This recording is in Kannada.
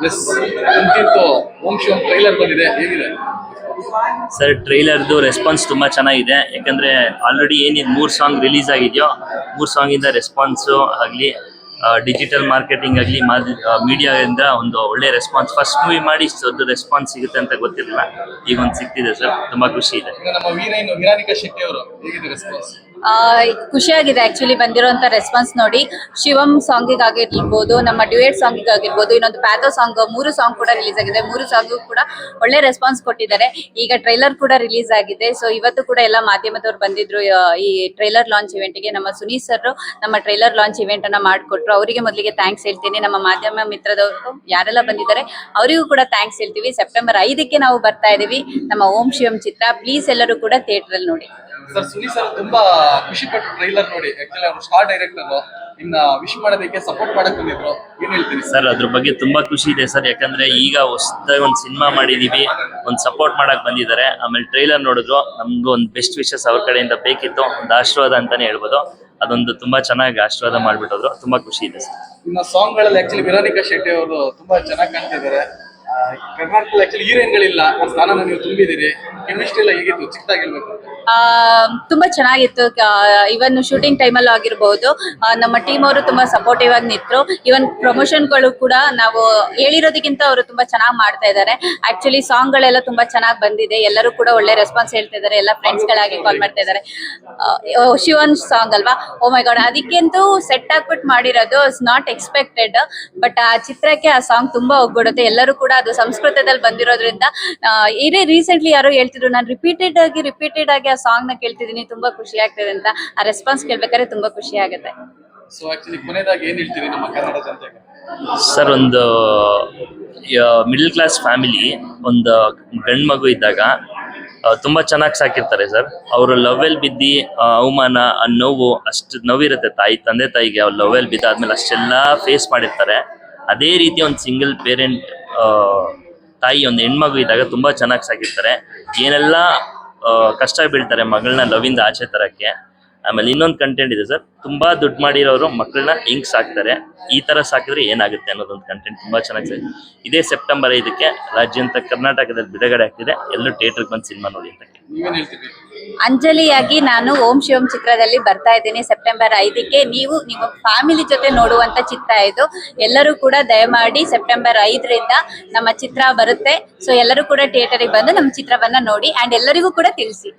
ಪ್ಲಸ್ ಅಂತಿತ್ತು ಓಂ ಶಿವಂ ಟ್ರೈಲರ್ ಬಂದಿದೆ. ಹೇಗಿದೆ? ಸರ್ ಟ್ರೈಲರ್ದು ರೆಸ್ಪಾನ್ಸ್ ತುಂಬಾ ಚೆನ್ನಾಗಿದೆ. ಯಾಕಂದ್ರೆ ಆಲ್ರೆಡಿ ಏನಿದೆ ಮೂರು ಸಾಂಗ್ ರಿಲೀಸ್ ಆಗಿದೆಯೋ ಮೂರು ಸಾಂಗ್ ಇಂದ ರೆಸ್ಪಾನ್ಸು ಆಗಲಿ ಡಿಜಿಟಲ್ ಮಾರ್ಕೆಟಿಂಗ್ ಆಗಲಿ ಮೀಡಿಯಾದಿಂದ ಒಂದು ಒಳ್ಳೆ ರೆಸ್ಪಾನ್ಸ್ ಫಸ್ಟ್ ಮೂವಿ ಮಾಡಿ ಇಷ್ಟು ದೊಡ್ಡ ರೆಸ್ಪಾನ್ಸ್ ಸಿಗುತ್ತೆ ಅಂತ ಗೊತ್ತಿರಲಿಲ್ಲ. ಈಗ ಒಂದು ಸಿಗ್ತಿದೆ ಸರ್. ತುಂಬಾ ಖುಷಿ ಇದೆ. ನಮ್ಮ ಶೆಟ್ಟಿ ಅವರು ಹೇಗಿದೆ ರೆಸ್ಪಾನ್ಸ್ ಖುಷಿಯಾಗಿದೆ ಆಕ್ಚುಲಿ ಬಂದಿರೋಂಥ ರೆಸ್ಪಾನ್ಸ್ ನೋಡಿ. ಶಿವಂ ಸಾಂಗಿಗೆ ಆಗಿರ್ಬೋದು ನಮ್ಮ ಡ್ಯೂಯೇಟ್ ಸಾಂಗಿಗೆ ಆಗಿರ್ಬೋದು ಇನ್ನೊಂದು ಪ್ಯಾಥೋ ಸಾಂಗ್ ಮೂರು ಸಾಂಗ್ ಕೂಡ ರಿಲೀಸ್ ಆಗಿದೆ. ಮೂರು ಸಾಂಗ್ ಕೂಡ ಒಳ್ಳೆ ರೆಸ್ಪಾನ್ಸ್ ಕೊಟ್ಟಿದ್ದಾರೆ. ಈಗ ಟ್ರೈಲರ್ ಕೂಡ ರಿಲೀಸ್ ಆಗಿದೆ. ಸೊ ಇವತ್ತು ಕೂಡ ಎಲ್ಲ ಮಾಧ್ಯಮದವ್ರು ಬಂದಿದ್ರು ಈ ಟ್ರೈಲರ್ ಲಾಂಚ್ ಇವೆಂಟ್ಗೆ ನಮ್ಮ ಸುನೀಲ್ ಸರ್ ನಮ್ಮ ಟ್ರೈಲರ್ ಲಾಂಚ್ ಇವೆಂಟ್ ಅನ್ನ ಮಾಡಿಕೊಟ್ರು. ಅವರಿಗೆ ಮೊದಲಿಗೆ ಥ್ಯಾಂಕ್ಸ್ ಹೇಳ್ತೀನಿ. ನಮ್ಮ ಮಾಧ್ಯಮ ಮಿತ್ರದವರು ಯಾರೆಲ್ಲ ಬಂದಿದ್ದಾರೆ, ಅವರಿಗೂ ಕೂಡ ಥ್ಯಾಂಕ್ಸ್ ಹೇಳ್ತೀವಿ. ಸೆಪ್ಟೆಂಬರ್ ಐದಕ್ಕೆ ನಾವು ಬರ್ತಾ ಇದೀವಿ. ನಮ್ಮ ಓಂ ಶಿವಂ ಚಿತ್ರ. ಪ್ಲೀಸ್ ಎಲ್ಲರೂ ಕೂಡ ಥಿಯೇಟರ್ ಅಲ್ಲಿ ನೋಡಿ. ಸರ್ ಸುನಿ ಸರ್ ತುಂಬಾ ಖುಷಿ ಪಟ್ಟು ಟ್ರೈಲರ್ ನೋಡಿ. ಆಕ್ಚುಲಿ ಅವರು ಸ್ಟಾರ್ ಡೈರೆಕ್ಟರ್ ಇನ್ನ ವಿಶ್ ಮಾಡೋದಕ್ಕೆ ಸಪೋರ್ಟ್ ಮಾಡಕ್ ಬಂದಿದ್ರು. ಏನ್ ಹೇಳ್ತೀರಿ? ಸರ್ ಅದ್ರ ಬಗ್ಗೆ ತುಂಬಾ ಖುಷಿ ಇದೆ ಸರ್. ಯಾಕಂದ್ರೆ ಈಗ ಹೊಸದಾಗಿ ಒಂದ್ ಸಿನಿಮಾ ಮಾಡಿದೀವಿ. ಒಂದ್ ಸಪೋರ್ಟ್ ಮಾಡಕ್ ಬಂದಿದ್ದಾರೆ. ಆಮೇಲೆ ಟ್ರೈಲರ್ ನೋಡಿದ್ರು. ನಮ್ಗೆ ಒಂದು ಬೆಸ್ಟ್ ವಿಶಸ್ ಅವ್ರ ಕಡೆಯಿಂದ ಬೇಕಿತ್ತು. ಒಂದು ಆಶೀರ್ವಾದ ಅಂತಾನೆ ಹೇಳ್ಬೋದು. ಅದೊಂದು ತುಂಬಾ ಚೆನ್ನಾಗಿ ಆಶೀರ್ವಾದ ಮಾಡ್ಬಿಟ್ಟು ತುಂಬಾ ಖುಷಿ ಇದೆ ಸರ್. ಇನ್ನ ಸಾಂಗ್ಗಳಲ್ಲಿ ಆಕ್ಚುಲಿ ವಿರಾನಿಕಾ ಶೆಟ್ಟಿ ಅವರು ತುಂಬಾ ಚೆನ್ನಾಗಿ ಕಾಣ್ತಿದ್ದಾರೆ. ಕರ್ನಾಟಕದಲ್ಲಿ ಆಕ್ಚುಲಿ ಹೀರೋಯಿನ್ಗಳಿಲ್ಲ. ಸ್ಥಾನನ ನೀವು ತುಂಬಿದಿರಿ ಕೆಮಿಸ್ಟ್ರಿ ಎಲ್ಲ ಹೇಗಿತ್ತು? ಚಿಕ್ಕದಾಗಿರ್ಬೇಕು. ತುಂಬಾ ಚೆನ್ನಾಗಿತ್ತು. ಇವನ್ ಶೂಟಿಂಗ್ ಟೈಮಲ್ಲೂ ಆಗಿರ್ಬೋದು. ಆಗಿರಬಹುದು ನಮ್ಮ ಟೀಮ್ ಅವರು ತುಂಬಾ ಸಪೋರ್ಟಿವ್ ಆಗಿ ನಿಂತರು. ಇವನ್ ಪ್ರಮೋಷನ್ಗಳು ಕೂಡ ನಾವು ಹೇಳಿರೋದಕ್ಕಿಂತ ಅವರು ತುಂಬಾ ಚೆನ್ನಾಗಿ ಮಾಡ್ತಾ ಇದ್ದಾರೆ. ಆಕ್ಚುಲಿ ಸಾಂಗ್ ಗಳೆಲ್ಲ ತುಂಬಾ ಚೆನ್ನಾಗಿ ಬಂದಿದೆ. ಎಲ್ಲರೂ ಕೂಡ ಒಳ್ಳೆ ರೆಸ್ಪಾನ್ಸ್ ಹೇಳ್ತಾ ಇದ್ದಾರೆ ಎಲ್ಲ ಫ್ರೆಂಡ್ಸ್ ಗಳಾಗಿ ಕಾಲ್ ಮಾಡ್ತಾ ಇದ್ದಾರೆ. ಶಿವನ್ ಸಾಂಗ್ ಅಲ್ವಾ? ಓ ಮೈ ಗಾಡ್ ಅದಕ್ಕಿಂತೂ ಸೆಟ್ ಹಾಕ್ಬಿಟ್ಟು ಮಾಡಿರೋದು ಇಸ್ ನಾಟ್ ಎಕ್ಸ್ಪೆಕ್ಟೆಡ್ ಬಟ್ ಆ ಚಿತ್ರಕ್ಕೆ ಆ ಸಾಂಗ್ ತುಂಬಾ ಹೋಗ್ಬಿಡುತ್ತೆ ಎಲ್ಲರೂ ಕೂಡ ಅದು ಸಂಸ್ಕೃತದಲ್ಲಿ ಬಂದಿರೋದ್ರಿಂದ ಏನೇ ಇದೇ ರೀಸೆಂಟ್ಲಿ ಯಾರೋ ಹೇಳ್ತಿದ್ರು ನಾನು ರಿಪೀಟೆಡ್ ಆಗಿ ರಿಪೀಟೆಡ್ ಆಗಿ ಆ ಸಾಂಗ್ನ ಕೇಳ್ತಿದ್ದೀನಿ ತುಂಬಾ ಖುಷಿ ಆಗ್ತದೆ ಅಂತ ಆ ರೆಸ್ಪಾನ್ಸ್ ಕೇಳ್ಬೇಕಾದ್ರೆ ತುಂಬಾ ಖುಷಿ ಆಗುತ್ತೆ. ಸೊ ಆಕ್ಚುಲಿ ಕೊನೆಯದಾಗಿ ಏನ್ ಹೇಳ್ತೀರಿ ನಮ್ಮ ಕನ್ನಡ ಜನತೆಗೆ? ಸರ್ ಒಂದು ಮಿಡಲ್ ಕ್ಲಾಸ್ ಫ್ಯಾಮಿಲಿ ಒಂದು ಗಂಡ್ ಮಗು ಇದ್ದಾಗ ತುಂಬಾ ಚೆನ್ನಾಗಿ ಸಾಕಿರ್ತಾರೆ ಸರ್ ಅವರು ಲವ್ವೆಲ್ ಬಿದ್ದಿ ಅವಮಾನ ಆ ನೋವು ಅಷ್ಟು ನೋವಿರುತ್ತೆ ತಾಯಿ ತಂದೆ ತಾಯಿಗೆ ಅವ್ರು ಲವ್ವೆಲ್ ಬಿದ್ದಾದ್ಮೇಲೆ ಅಷ್ಟೆಲ್ಲ ಫೇಸ್ ಮಾಡಿರ್ತಾರೆ. ಅದೇ ರೀತಿ ಒಂದು ಸಿಂಗಲ್ ಪೇರೆಂಟ್ ತಾಯಿ ಒಂದು ಹೆಣ್ಮಗು ಇದ್ದಾಗ ತುಂಬಾ ಚೆನ್ನಾಗಿ ಸಾಕಿರ್ತಾರೆ ಏನೆಲ್ಲ ಕಷ್ಟ ಬೀಳ್ತಾರೆ ಮಗಳನ್ನ ಲವಿಂದ ಆಚೆ ತರಕ್ಕೆ. ಆಮೇಲೆ ಇನ್ನೊಂದು ಕಂಟೆಂಟ್ ಇದೆ ಸರ್. ತುಂಬಾ ದುಡ್ಡು ಮಾಡಿರೋರು ಮಕ್ಕಳನ್ನ ಹೆಂಗ್ ಸಾಕ್ತಾರೆ. ಈ ತರ ಸಾಕಿದ್ರೆ ಏನಾಗುತ್ತೆ ಅನ್ನೋದೊಂದು ಕಂಟೆಂಟ್ ತುಂಬಾ ಚೆನ್ನಾಗಿ ಇದೇ ಸೆಪ್ಟೆಂಬರ್ ಐದಕ್ಕೆ ರಾಜ್ಯಾಂತ ಕರ್ನಾಟಕದಲ್ಲಿ ಬಿಡುಗಡೆ ಆಗ್ತಿದೆ. ಎಲ್ಲರೂ ಥಿಯೇಟರ್ಗೆ ಬಂದು ಸಿನಿಮಾ ನೋಡಿ ಅಂತ ಅಂಜಲಿಯಾಗಿ ನಾನು ಓಂ ಶಿವಂ ಚಿತ್ರದಲ್ಲಿ ಬರ್ತಾ ಇದ್ದೀನಿ ಸೆಪ್ಟೆಂಬರ್ ಐದಕ್ಕೆ. ನೀವು ನಿಮ್ಮ ಫ್ಯಾಮಿಲಿ ಜೊತೆ ನೋಡುವಂತ ಚಿತ್ರ ಇದು. ಎಲ್ಲರೂ ಕೂಡ ದಯಮಾಡಿ ಸೆಪ್ಟೆಂಬರ್ ಐದರಿಂದ ನಮ್ಮ ಚಿತ್ರ ಬರುತ್ತೆ. ಸೊ ಎಲ್ಲರೂ ಕೂಡ ಥಿಯೇಟರಿಗೆ ಬಂದು ನಮ್ಮ ಚಿತ್ರವನ್ನ ನೋಡಿ. ಅಂಡ್ ಎಲ್ಲರಿಗೂ ಕೂಡ ತಿಳಿಸಿ.